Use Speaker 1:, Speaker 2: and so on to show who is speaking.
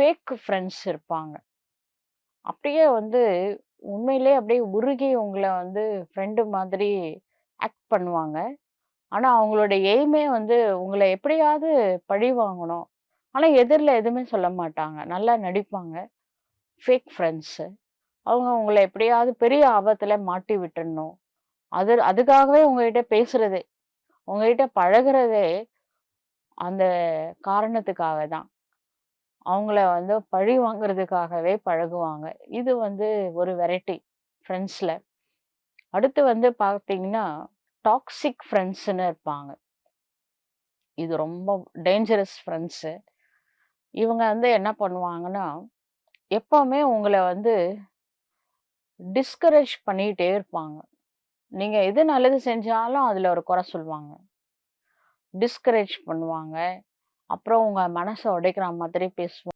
Speaker 1: Fake friends இருப்பாங்க. அப்படியே வந்து உண்மையிலேயே அப்படியே உருகி உங்களை வந்து ஃப்ரெண்டு மாதிரி ஆக்ட் பண்ணுவாங்க. ஆனால் அவங்களோட எய்மே வந்து உங்களை எப்படியாவது பழி வாங்கணும். ஆனால் எதிரில் எதுவுமே சொல்ல மாட்டாங்க. நல்லா நடிப்பாங்க. Fake friends. அவங்க உங்களை எப்படியாவது பெரிய ஆபத்தில் மாட்டி விட்டுடணும். அது அதுக்காகவே உங்ககிட்ட பேசுகிறதே உங்ககிட்ட பழகுறதே அந்த காரணத்துக்காக தான். அவங்கள வந்து பழி வாங்குறதுக்காகவே பழகுவாங்க. இது வந்து ஒரு வெரைட்டி ஃப்ரெண்ட்ஸில் அடுத்து வந்து பார்த்தீங்கன்னா, டாக்ஸிக் ஃப்ரெண்ட்ஸ்ன்னு இருப்பாங்க. இது ரொம்ப டேஞ்சரஸ் ஃப்ரெண்ட்ஸு. இவங்க வந்து என்ன பண்ணுவாங்கன்னா, எப்போவுமே உங்களை வந்து டிஸ்கரேஜ் பண்ணிகிட்டே இருப்பாங்க. நீங்கள் எது நல்லது செஞ்சாலும் அதில் ஒரு குறை சொல்லுவாங்க. டிஸ்கரேஜ் பண்ணுவாங்க. அப்புறம் உங்கள் மனசை உடைக்கிற மாதிரி பேசுவோம்.